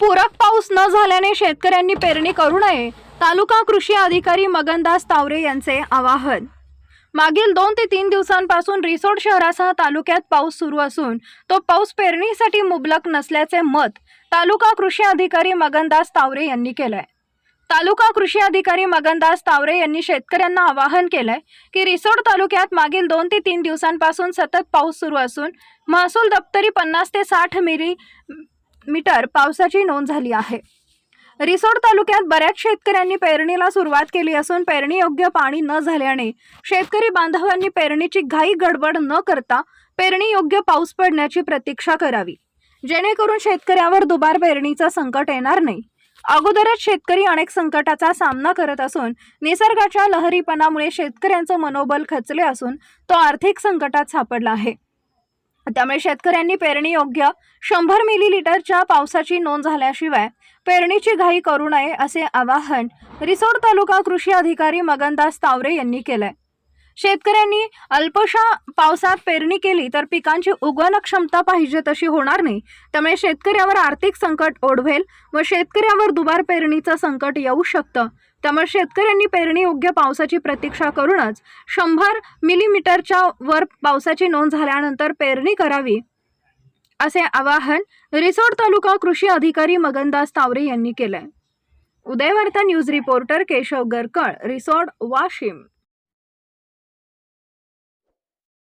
पूरक पाऊस न झाल्याने शेतकऱ्यांनी पेरणी करू नये. तालुका कृषी अधिकारी मगनदास तावरे यांचे आवाहन. मागील दोन ते तीन दिवसांपासून रिसोड शहरासह तालुक्यात पाऊस सुरू असून तो पाऊस पेरणीसाठी मुबलक नसल्याचे मत तालुका कृषी अधिकारी मगनदास तावरे यांनी केलंय. तालुका कृषी अधिकारी मगनदास तावरे यांनी शेतकऱ्यांना आवाहन केलंय की रिसोड तालुक्यात मागील दोन ते तीन दिवसांपासून सतत पाऊस सुरू असून महसूल दप्तरी पन्नास ते साठ मिली मीटर पावसाची नोंद झाली आहे. रिसोड तालुक्यात बऱ्याच शेतकऱ्यांनी पेरणीला सुरुवात केली असून पेरणी योग्य पाणी न झाल्याने शेतकरी बांधवांनी पेरणीची घाई गडबड न करता पेरणी योग्य पाऊस पडण्याची प्रतीक्षा करावी. जेणेकरून शेतकऱ्यावर दुबार पेरणीचं संकट येणार नाही. अगोदरच शेतकरी अनेक संकटाचा सामना करत असून निसर्गाच्या लहरीपणामुळे शेतकऱ्यांचं मनोबल खचले असून तो आर्थिक संकटात सापडला आहे. त्यामुळे शेतकऱ्यांनी पेरणी योग्य शंभर मिलीलिटरच्या पावसाची नोंद झाल्याशिवाय पेरणीची घाई करू नये असे आवाहन रिसोड तालुका कृषी अधिकारी मगनदास तावरे यांनी केलंय. शेतकऱ्यांनी अल्पशा पावसात पेरणी केली तर पिकांची उगवण क्षमता पाहिजे तशी होणार नाही. त्यामुळे शेतकऱ्यावर आर्थिक संकट ओढवेल व शेतकऱ्यावर दुबार पेरणीचं संकट येऊ शकतं. त्यामुळे शेतकऱ्यांनी पेरणी योग्य पावसाची प्रतीक्षा करूनच शंभर मिलीमीटरच्या वर पावसाची नोंद झाल्यानंतर पेरणी करावी असे आवाहन रिसोड तालुका कृषी अधिकारी मगनदास तावरे यांनी केलंय. Udayvarta news reporter Keshav Garkal Risod Washim.